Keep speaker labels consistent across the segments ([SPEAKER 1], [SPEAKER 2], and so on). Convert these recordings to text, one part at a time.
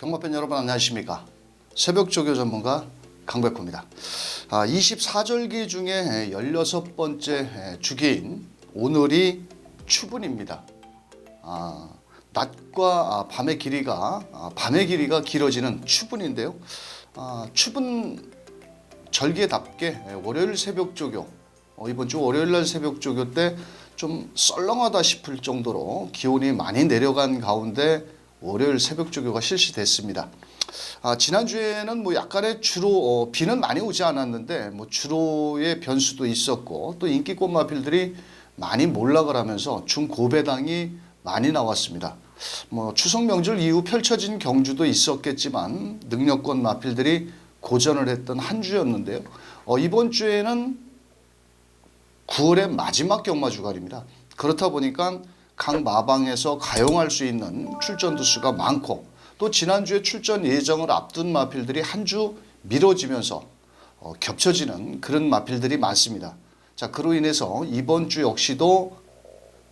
[SPEAKER 1] 경마팬 여러분 안녕하십니까? 새벽 조교 전문가 강백호입니다. 아, 24절기 중에 16번째 주기인 오늘이 추분입니다. 아, 낮과 아, 밤의 길이가 아, 밤의 길이가 길어지는 추분인데요. 아, 추분 절기에답게 월요일 새벽 조교 어, 이번 주 월요일 날 새벽 조교 때 좀 썰렁하다 싶을 정도로 기온이 많이 내려간 가운데 월요일 새벽 조교가 실시됐습니다. 아, 지난주에는 뭐 약간의 주로 어, 비는 많이 오지 않았는데 뭐 주로의 변수도 있었고 또 인기 꽃 마필들이 많이 몰락을 하면서 중고배당이 많이 나왔습니다. 뭐 추석 명절 이후 펼쳐진 경주도 있었겠지만 능력권 마필들이 고전을 했던 한 주였는데요. 어, 이번 주에는 9월의 마지막 경마 주간입니다. 그렇다 보니까 각 마방에서 가용할 수 있는 출전 두수가 많고 또 지난주에 출전 예정을 앞둔 마필들이 한 주 미뤄지면서 어, 겹쳐지는 그런 마필들이 많습니다. 자, 그로 인해서 이번 주 역시도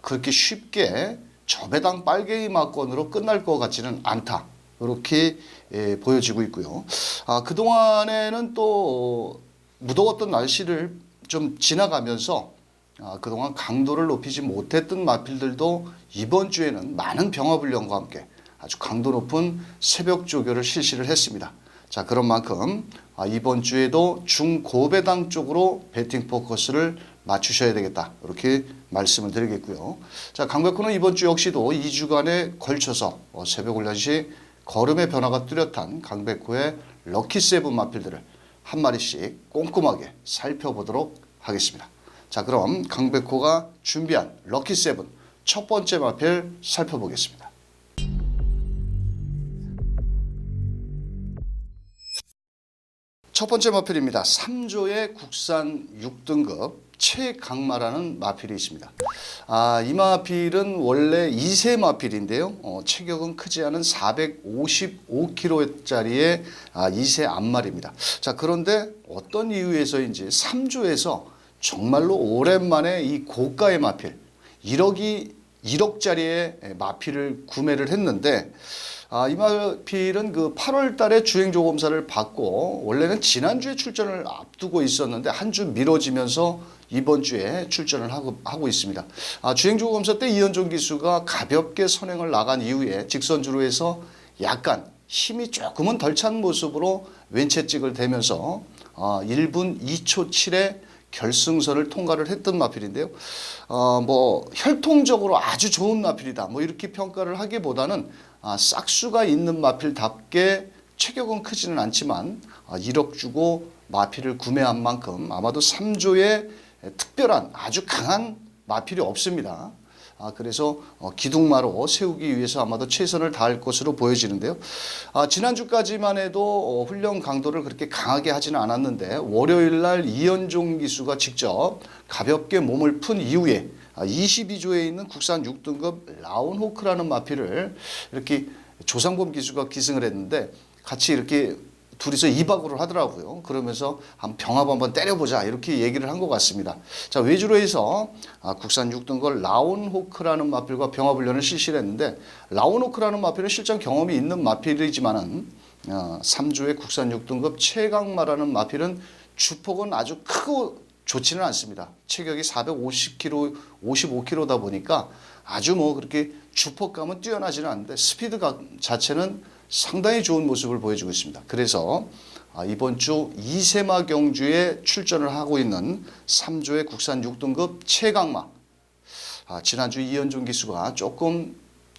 [SPEAKER 1] 그렇게 쉽게 저배당 빨갱이 막건으로 끝날 것 같지는 않다. 이렇게 예, 보여지고 있고요. 아, 그동안에는 또 무더웠던 날씨를 좀 지나가면서 아, 그동안 강도를 높이지 못했던 마필들도 이번 주에는 많은 병화불령과 함께 아주 강도 높은 새벽 조교를 실시를 했습니다. 자, 그런 만큼 아, 이번 주에도 중고배당 쪽으로 배팅 포커스를 맞추셔야 되겠다. 이렇게 말씀을 드리겠고요. 자, 강백호는 이번 주 역시도 2주간에 걸쳐서 어, 새벽 올려시 걸음의 변화가 뚜렷한 강백호의 럭키 세븐 마필들을 한 마리씩 꼼꼼하게 살펴보도록 하겠습니다. 자, 그럼 강백호가 준비한 럭키 세븐 첫 번째 마필 살펴보겠습니다. 첫 번째 마필입니다. 3조의 국산 6등급 최강마라는 마필이 있습니다. 아, 이 마필은 원래 2세 마필인데요. 어, 체격은 크지 않은 455kg짜리의 아, 2세 암말입니다. 자, 그런데 어떤 이유에서인지 3조에서 정말로 오랜만에 이 고가의 마필 1억이 1억짜리의 마필을 구매를 했는데 아, 이 마필은 그 8월 달에 주행조 검사를 받고 원래는 지난주에 출전을 앞두고 있었는데 한 주 미뤄지면서 이번 주에 출전을 하고, 하고 있습니다. 아, 주행조 검사 때 이현종 기수가 가볍게 선행을 나간 이후에 직선주로 해서 약간 힘이 조금은 덜 찬 모습으로 왼채찍을 대면서 아, 1분 2초 7에 결승선을 통과를 했던 마필인데요. 어, 뭐 혈통적으로 아주 좋은 마필이다. 뭐 이렇게 평가를 하기보다는 아, 싹수가 있는 마필답게 체격은 크지는 않지만 아, 1억 주고 마필을 구매한 만큼 아마도 3조에 특별한 아주 강한 마필이 없습니다. 아, 그래서 어, 기둥마로 세우기 위해서 아마도 최선을 다할 것으로 보여지는데요. 아, 지난주까지만 해도 어, 훈련 강도를 그렇게 강하게 하지는 않았는데 월요일 날 이현종 기수가 직접 가볍게 몸을 푼 이후에 아, 22조에 있는 국산 6등급 라운호크라는 마필을 이렇게 조상범 기수가 기승을 했는데 같이 이렇게 둘이서 이박으로 하더라고요. 그러면서 한 병합 한번 때려보자 이렇게 얘기를 한 것 같습니다. 자 외주로 해서 아, 국산 6등급 라운호크라는 마필과 병합훈련을 실시를 했는데 라운호크라는 마필은 실전 경험이 있는 마필이지만은 어, 3주의 국산 6등급 최강마라는 마필은 주폭은 아주 크고 좋지는 않습니다. 체격이 450kg, 55kg다 보니까 아주 뭐 그렇게 주폭감은 뛰어나지는 않는데 스피드감 자체는 상당히 좋은 모습을 보여주고 있습니다. 그래서 아, 이번 주 이세마 경주에 출전을 하고 있는 3조의 국산 6등급 최강마 아, 지난주 이현종 기수가 조금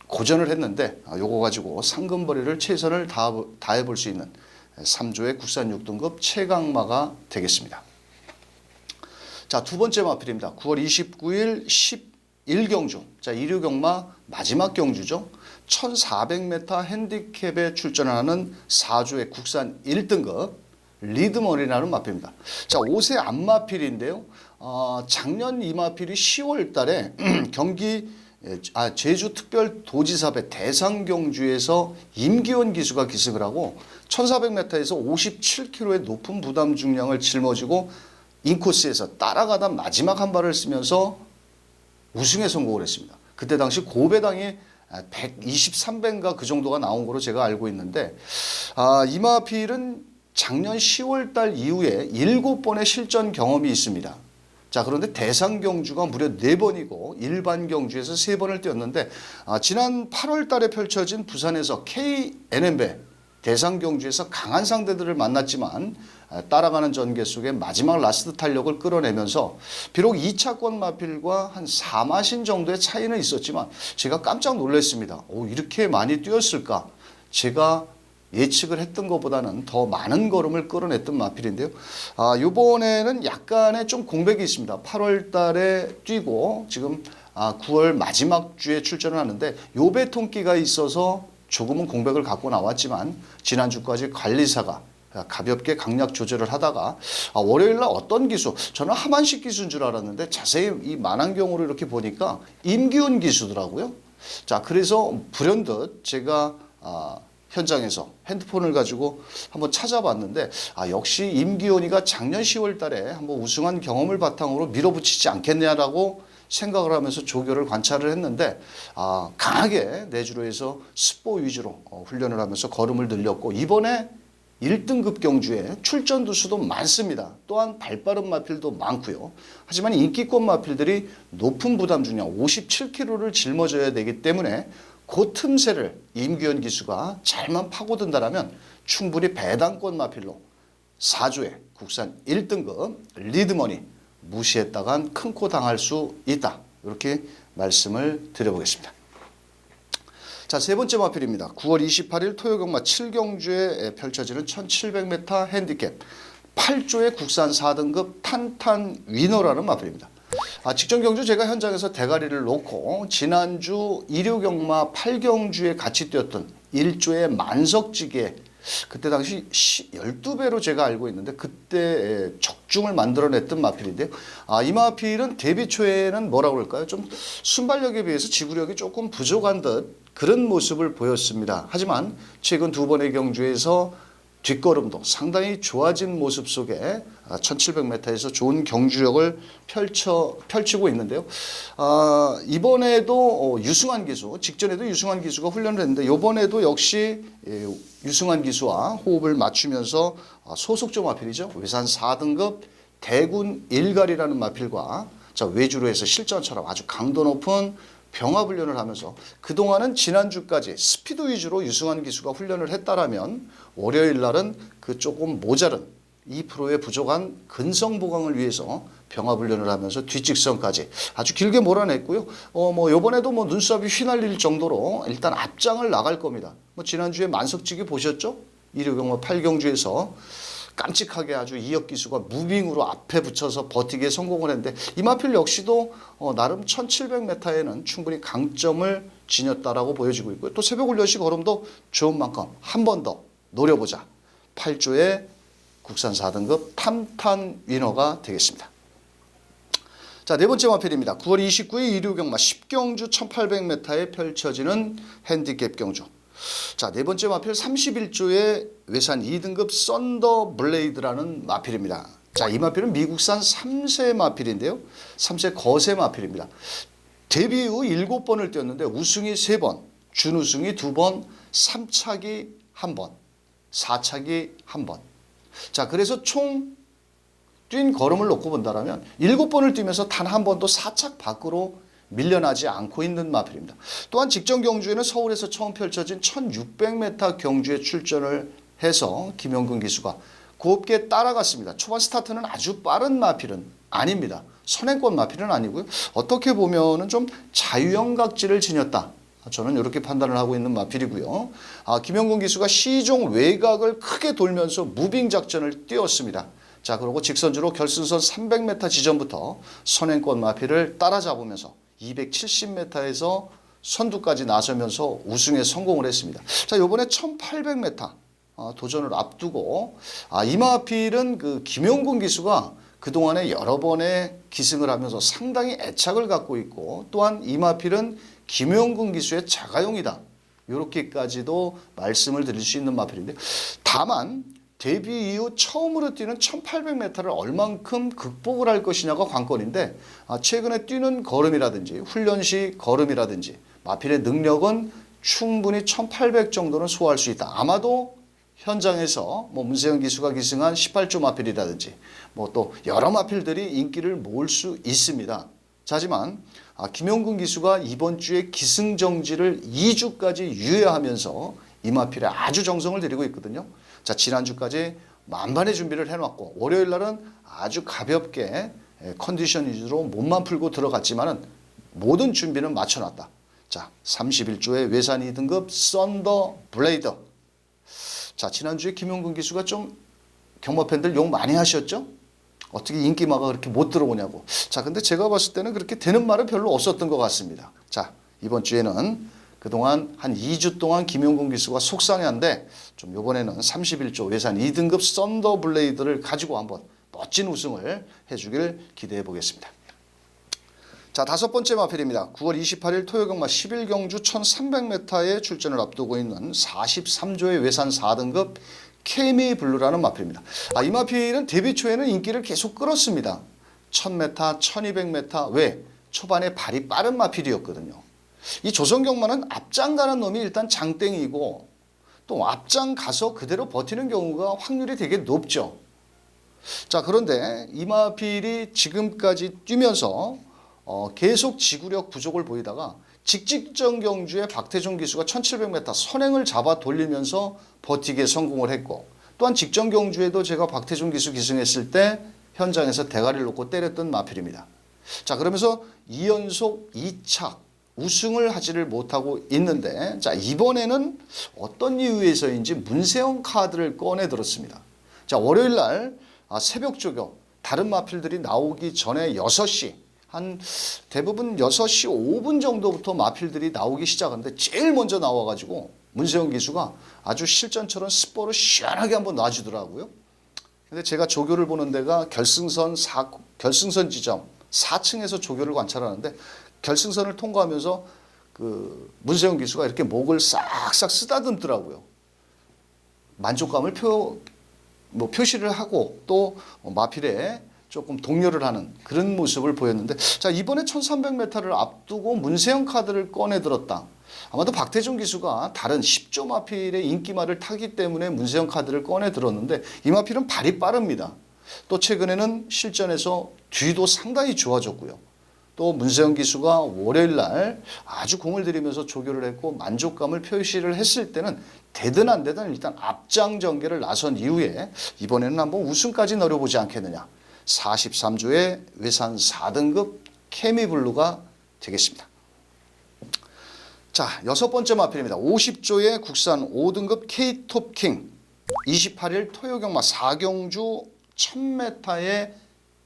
[SPEAKER 1] 고전을 했는데 아, 요거 가지고 상금벌이를 최선을 다해 볼 수 있는 3조의 국산 6등급 최강마가 되겠습니다. 자, 두 번째 마필입니다. 9월 29일 11경주. 자, 일요 경마 마지막 경주죠. 1400m 핸디캡에 출전하는 4주의 국산 1등급 리드머리라는 마필입니다. 자, 5세 안마필인데요. 어, 작년 이 마필이 10월 달에 경기 아, 제주 특별 도지사배 대상 경주에서 임기원 기수가 기승을 하고 1400m에서 57kg의 높은 부담 중량을 짊어지고 인코스에서 따라가다 마지막 한 발을 쓰면서 우승에 성공을 했습니다. 그때 당시 고배당이 123배인가 그 정도가 나온 거로 제가 알고 있는데 아, 이마필은 작년 10월 달 이후에 7번의 실전 경험이 있습니다. 자 그런데 대상 경주가 무려 4번이고 일반 경주에서 3번을 뛰었는데 아, 지난 8월 달에 펼쳐진 부산에서 KNM배 대상 경주에서 강한 상대들을 만났지만 아, 따라가는 전개 속에 마지막 라스트 탄력을 끌어내면서 비록 2차권 마필과 한 4마신 정도의 차이는 있었지만 제가 깜짝 놀랐습니다. 오, 이렇게 많이 뛰었을까? 제가 예측을 했던 것보다는 더 많은 걸음을 끌어냈던 마필인데요. 아, 이번에는 약간의 좀 공백이 있습니다. 8월 달에 뛰고 지금 아, 9월 마지막 주에 출전을 하는데 요배 통기가 있어서 조금은 공백을 갖고 나왔지만 지난주까지 관리사가 가볍게 강약 조절을 하다가 아, 월요일 날 어떤 기수 저는 하만식 기수인 줄 알았는데 자세히 이 만안경으로 이렇게 보니까 임기훈 기수더라고요. 자 그래서 불현듯 제가 아, 현장에서 핸드폰을 가지고 한번 찾아봤는데 아 역시 임기훈이가 작년 10월 달에 한번 우승한 경험을 바탕으로 밀어붙이지 않겠냐라고 생각을 하면서 조교를 관찰을 했는데 아 강하게 내주로에서 스포 위주로 어, 훈련을 하면서 걸음을 늘렸고 이번에 1등급 경주에 출전 두수도 많습니다. 또한 발빠른 마필도 많고요. 하지만 인기권 마필들이 높은 부담 중량 57kg를 짊어져야 되기 때문에 그 틈새를 임규현 기수가 잘만 파고든다라면 충분히 배당권 마필로 4조에 국산 1등급 리드머니 무시했다간 큰 코 당할 수 있다. 이렇게 말씀을 드려보겠습니다. 자, 세 번째 마필입니다. 9월 28일 토요 경마 7경주에 펼쳐지는 1700m 핸디캡 8조의 국산 4등급 탄탄 위너라는 마필입니다. 아, 직전 경주 제가 현장에서 대가리를 놓고 지난주 일요 경마 8경주에 같이 뛰었던 1조의 만석지게 그때 당시 12배로 제가 알고 있는데 그때 적중을 만들어냈던 마필인데요. 아, 이 마필은 데뷔 초에는 뭐라고 그럴까요? 좀 순발력에 비해서 지구력이 조금 부족한 듯 그런 모습을 보였습니다. 하지만 최근 두 번의 경주에서 뒷걸음도 상당히 좋아진 모습 속에 1700m에서 좋은 경주력을 펼쳐, 펼치고 있는데요. 아, 이번에도 어, 유승환 기수, 직전에도 유승환 기수가 훈련을 했는데 이번에도 역시 예, 유승환 기수와 호흡을 맞추면서 아, 소속조 마필이죠. 외산 4등급 대군 일갈이라는 마필과 자, 외주로 해서 실전처럼 아주 강도 높은 병합 훈련을 하면서 그동안은 지난주까지 스피드 위주로 유승환 기수가 훈련을 했다라면 월요일 날은 그 조금 모자른 2%의 부족한 근성 보강을 위해서 병합 훈련을 하면서 뒷직선까지 아주 길게 몰아냈고요. 어 뭐 요번에도 뭐 눈썹이 휘날릴 정도로 일단 앞장을 나갈 겁니다. 뭐 지난주에 만석지기 보셨죠? 일요경마 8경주에서 깜찍하게 아주 이혁 기수가 무빙으로 앞에 붙여서 버티기에 성공을 했는데 이마필 역시도 어, 나름 1700m에는 충분히 강점을 지녔다라고 보여지고 있고요. 또 새벽 훈련 시 걸음도 좋은 만큼 한 번 더 노려보자. 8조의 국산 4등급 탐탄 위너가 되겠습니다. 자, 네 번째 마필입니다. 9월 29일 일요경마 10경주 1800m에 펼쳐지는 핸디캡 경주. 자, 네 번째 마필 31조의 외산 2등급 썬더 블레이드라는 마필입니다. 자, 이 마필은 미국산 3세 마필인데요. 3세 거세 마필입니다. 데뷔 후 7번을 뛰었는데 우승이 3번, 준우승이 2번, 3차기 1번, 4차기 1번. 자, 그래서 총 뛴 걸음을 놓고 본다면 7번을 뛰면서 단 한 번도 4착 밖으로 밀려나지 않고 있는 마필입니다. 또한 직전 경주에는 서울에서 처음 펼쳐진 1600m 경주에 출전을 해서 김영근 기수가 곱게 따라갔습니다. 초반 스타트는 아주 빠른 마필은 아닙니다. 선행권 마필은 아니고요. 어떻게 보면은 좀 자유형각질을 지녔다. 저는 이렇게 판단을 하고 있는 마필이고요. 아, 김영근 기수가 시종 외곽을 크게 돌면서 무빙 작전을 띄웠습니다. 자, 그리고 직선주로 결승선 300m 지점부터 선행권 마필을 따라잡으면서 270m에서 선두까지 나서면서 우승에 성공을 했습니다. 자, 이번에 1800m 어, 도전을 앞두고 아, 이마필은 그 김용군 기수가 그동안에 여러 번의 기승을 하면서 상당히 애착을 갖고 있고 또한 이마필은 김용군 기수의 자가용이다. 이렇게까지도 말씀을 드릴 수 있는 마필인데 다만 데뷔 이후 처음으로 뛰는 1800m를 얼만큼 극복을 할 것이냐가 관건인데 아, 최근에 뛰는 걸음이라든지 훈련 시 걸음이라든지 마필의 능력은 충분히 1800 정도는 소화할 수 있다. 아마도 현장에서 뭐 문세영 기수가 기승한 18조 마필이라든지 뭐 또 여러 마필들이 인기를 모을 수 있습니다. 자, 하지만 아, 김용근 기수가 이번 주에 기승 정지를 2주까지 유예하면서 이 마필에 아주 정성을 들이고 있거든요. 자, 지난주까지 만반의 준비를 해놨고 월요일 날은 아주 가볍게 에, 컨디션 위주로 몸만 풀고 들어갔지만은 모든 준비는 마쳐놨다. 자, 31조의 외산 2등급 썬더 블레이더. 자, 지난주에 김용근 기수가 좀 경마 팬들 욕 많이 하셨죠? 어떻게 인기마가 그렇게 못 들어오냐고. 자, 근데 제가 봤을 때는 그렇게 되는 말은 별로 없었던 것 같습니다. 자, 이번 주에는 그동안 한 2주 동안 김용근 기수가 속상해한데 좀 요번에는 31조 외산 2등급 썬더 블레이드를 가지고 한번 멋진 우승을 해주길 기대해 보겠습니다. 자 다섯 번째 마필입니다. 9월 28일 토요경마 11경주 1300m에 출전을 앞두고 있는 43조의 외산 4등급 케미 블루라는 마필입니다. 아, 이 마필은 데뷔 초에는 인기를 계속 끌었습니다. 1000m, 1200m 외 초반에 발이 빠른 마필이었거든요. 이 조선경마는 앞장 가는 놈이 일단 장땡이고 또 앞장 가서 그대로 버티는 경우가 확률이 되게 높죠. 자 그런데 이마필이 지금까지 뛰면서 어, 계속 지구력 부족을 보이다가 직직전 경주에 박태종 기수가 1700m 선행을 잡아 돌리면서 버티기에 성공을 했고 또한 직전 경주에도 제가 박태종 기수 기승했을 때 현장에서 대가리를 놓고 때렸던 마필입니다. 자 그러면서 2연속 2착 우승을 하지를 못하고 있는데 자 이번에는 어떤 이유에서인지 문세영 카드를 꺼내 들었습니다. 자 월요일 날 아, 새벽 조교 다른 마필들이 나오기 전에 6시 한 대부분 6시 5분 정도부터 마필들이 나오기 시작하는데 제일 먼저 나와가지고 문세영 기수가 아주 실전처럼 스포를 시원하게 한번 놔주더라고요. 근데 제가 조교를 보는 데가 결승선 4, 결승선 지점 4층에서 조교를 관찰하는데 결승선을 통과하면서 그 문세영 기수가 이렇게 목을 싹싹 쓰다듬더라고요. 만족감을 표, 뭐 표시를 하고 또 마필에 조금 동료를 하는 그런 모습을 보였는데 자 이번에 1300m를 앞두고 문세영 카드를 꺼내 들었다. 아마도 박태종 기수가 다른 10조 마필의 인기말을 타기 때문에 문세영 카드를 꺼내 들었는데 이 마필은 발이 빠릅니다. 또 최근에는 실전에서 뒤도 상당히 좋아졌고요. 또 문세영 기수가 월요일 날 아주 공을 들이면서 조교를 했고 만족감을 표시를 했을 때는 되든 안 되든 일단 앞장 전개를 나선 이후에 이번에는 한번 우승까지 노려보지 않겠느냐. 43조의 외산 4등급 케미블루가 되겠습니다. 자, 여섯 번째 마필입니다. 50조의 국산 5등급 K톱킹 28일 토요경마 4경주 1000m에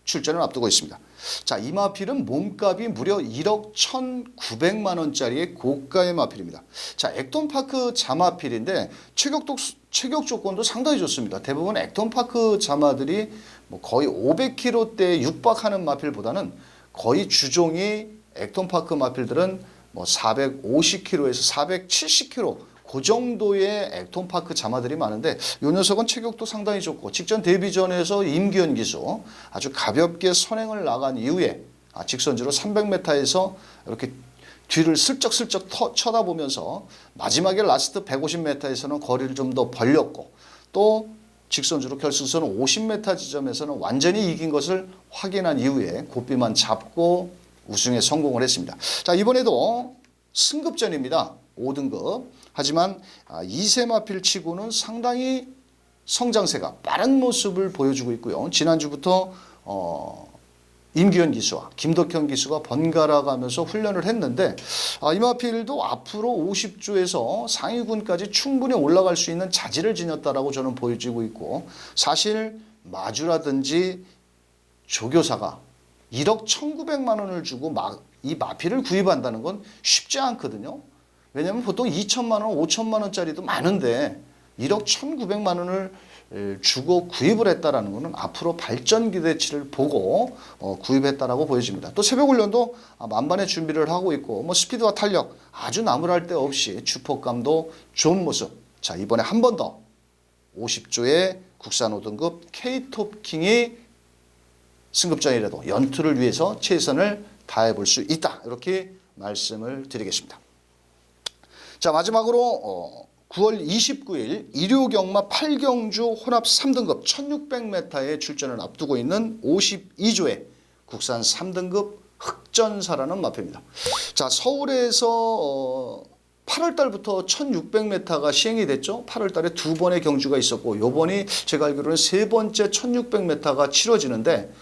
[SPEAKER 1] 출전을 앞두고 있습니다. 자, 이 마필은 몸값이 무려 1억 1,900만 원짜리의 고가의 마필입니다. 자, 액톤파크 자마필인데 체격도 체격 조건도 상당히 좋습니다. 대부분 액톤파크 자마들이 뭐 거의 500kg대에 육박하는 마필보다는 거의 주종이 액톤파크 마필들은 뭐 450kg에서 470kg 그 정도의 액톤파크 자마들이 많은데 이 녀석은 체격도 상당히 좋고 직전 데뷔전에서 임기현 기수 아주 가볍게 선행을 나간 이후에 아, 직선주로 300m에서 이렇게 뒤를 슬쩍슬쩍 터, 쳐다보면서 마지막에 라스트 150m에서는 거리를 좀 더 벌렸고 또 직선주로 결승선 50m 지점에서는 완전히 이긴 것을 확인한 이후에 고비만 잡고 우승에 성공을 했습니다. 자 이번에도 승급전입니다. 5등급. 하지만 아, 이세마필 치고는 상당히 성장세가 빠른 모습을 보여주고 있고요. 지난주부터 어, 임기현 기수와 김덕현 기수가 번갈아 가면서 훈련을 했는데 아, 이마필도 앞으로 50주에서 상위군까지 충분히 올라갈 수 있는 자질을 지녔다라고 저는 보여지고 있고 사실 마주라든지 조교사가 1억 1,900만 원을 주고 마, 이 마필을 구입한다는 건 쉽지 않거든요. 왜냐하면 보통 2천만 원, 5천만 원짜리도 많은데 1억 1,900만 원을 주고 구입을 했다라는 것은 앞으로 발전 기대치를 보고 어, 구입했다라고 보여집니다. 또 새벽 훈련도 아, 만반의 준비를 하고 있고 뭐 스피드와 탄력 아주 나무랄 데 없이 주폭감도 좋은 모습. 자 이번에 한 번 더 50조의 국산 5등급 K톱킹이 승급전이라도 연투를 위해서 최선을 다해 볼 수 있다. 이렇게 말씀을 드리겠습니다. 자 마지막으로 어, 9월 29일 일요경마 8경주 혼합 3등급 1600m에 출전을 앞두고 있는 52조의 국산 3등급 흑전사라는 마표입니다. 자 서울에서 어, 8월 달부터 1600m가 시행이 됐죠. 8월 달에 두 번의 경주가 있었고 요번이 제가 알기로는 세 번째 1600m가 치러지는데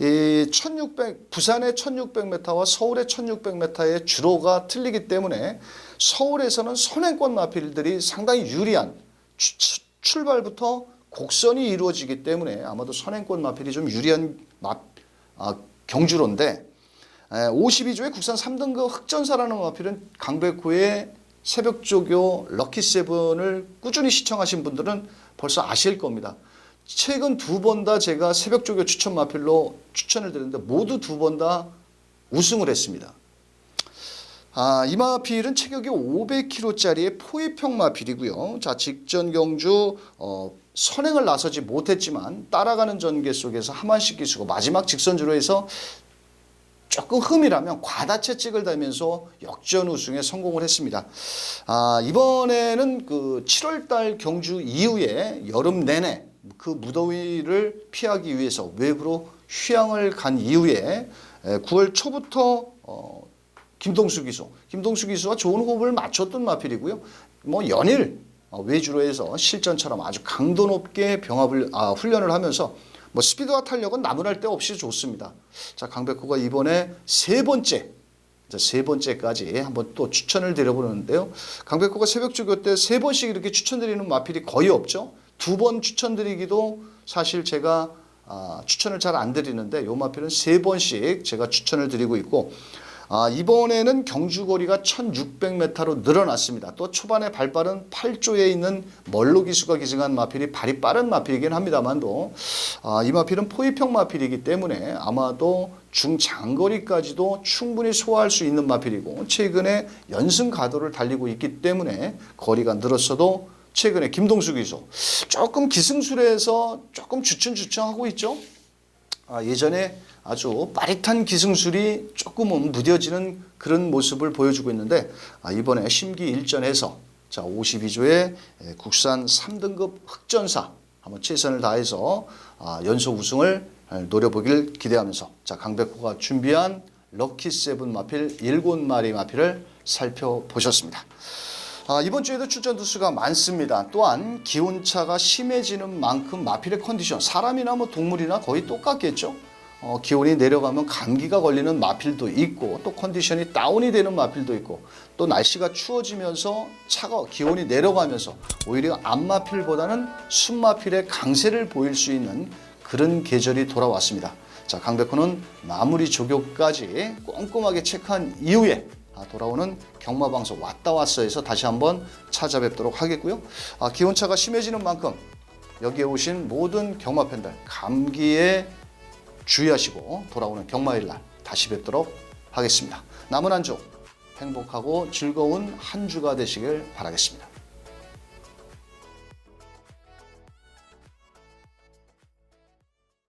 [SPEAKER 1] 이 1600, 부산의 1600m와 서울의 1600m의 주로가 틀리기 때문에 서울에서는 선행권 마필들이 상당히 유리한 추- 추- 출발부터 곡선이 이루어지기 때문에 아마도 선행권 마필이 좀 유리한 마, 아, 경주로인데 52조의 국산 3등급 흑전사라는 마필은 강백호의 새벽조교 럭키세븐을 꾸준히 시청하신 분들은 벌써 아실 겁니다. 최근 두 번 다 제가 새벽조교 추천 마필로 추천을 드렸는데 모두 두 번 다 우승을 했습니다. 아, 이 마필은 체격이 500kg짜리의 포위평 마필이고요. 자, 직전 경주 어, 선행을 나서지 못했지만 따라가는 전개 속에서 하만식 기수고 마지막 직선주로에서 조금 흠이라면 과다채찍을 달면서 역전 우승에 성공을 했습니다. 아, 이번에는 그 7월달 경주 이후에 여름 내내 그 무더위를 피하기 위해서 외부로 휴양을 간 이후에 에, 9월 초부터 어, 김동수 기수, 김동수 기수와 좋은 호흡을 맞췄던 마필이고요. 뭐 연일 어, 외주로 해서 실전처럼 아주 강도 높게 병합을 아, 훈련을 하면서 뭐 스피드와 탄력은 나무랄 데 없이 좋습니다. 자 강백호가 이번에 세 번째 세 번째까지 한번 또 추천을 드려보는데요. 강백호가 새벽 주교 때 세 번씩 이렇게 추천드리는 마필이 거의 없죠. 두 번 추천드리기도 사실 제가 아, 추천을 잘 안 드리는데 요 마필은 세 번씩 제가 추천을 드리고 있고 아, 이번에는 경주거리가 1600m로 늘어났습니다. 또 초반에 발빠른 8조에 있는 멀로 기수가 기승한 마필이 발이 빠른 마필이긴 합니다만도 아, 이 마필은 포위평 마필이기 때문에 아마도 중장거리까지도 충분히 소화할 수 있는 마필이고 최근에 연승 가도를 달리고 있기 때문에 거리가 늘었어도 최근에 김동수 기수 조금 기승술에서 조금 주춤주춤하고 있죠. 아, 예전에 아주 빠릿한 기승술이 조금은 무뎌지는 그런 모습을 보여주고 있는데 아, 이번에 심기 일전에서 자 52조의 국산 3등급 흑전사 한번 최선을 다해서 아, 연속 우승을 노려보길 기대하면서 자 강백호가 준비한 럭키 세븐 마필 7마리 마필을 살펴보셨습니다. 아, 이번 주에도 출전 두수가 많습니다. 또한 기온차가 심해지는 만큼 마필의 컨디션, 사람이나 뭐 동물이나 거의 똑같겠죠. 어, 기온이 내려가면 감기가 걸리는 마필도 있고 또 컨디션이 다운이 되는 마필도 있고 또 날씨가 추워지면서 차가 기온이 내려가면서 오히려 암마필보다는 순마필의 강세를 보일 수 있는 그런 계절이 돌아왔습니다. 자 강백호는 마무리 조교까지 꼼꼼하게 체크한 이후에 아, 돌아오는 경마 방송 왔다 왔어에서 다시 한번 찾아뵙도록 하겠고요. 아, 기온차가 심해지는 만큼 여기에 오신 모든 경마 팬들 감기에 주의하시고 돌아오는 경마일 날 다시 뵙도록 하겠습니다. 남은 한 주 행복하고 즐거운 한 주가 되시길 바라겠습니다.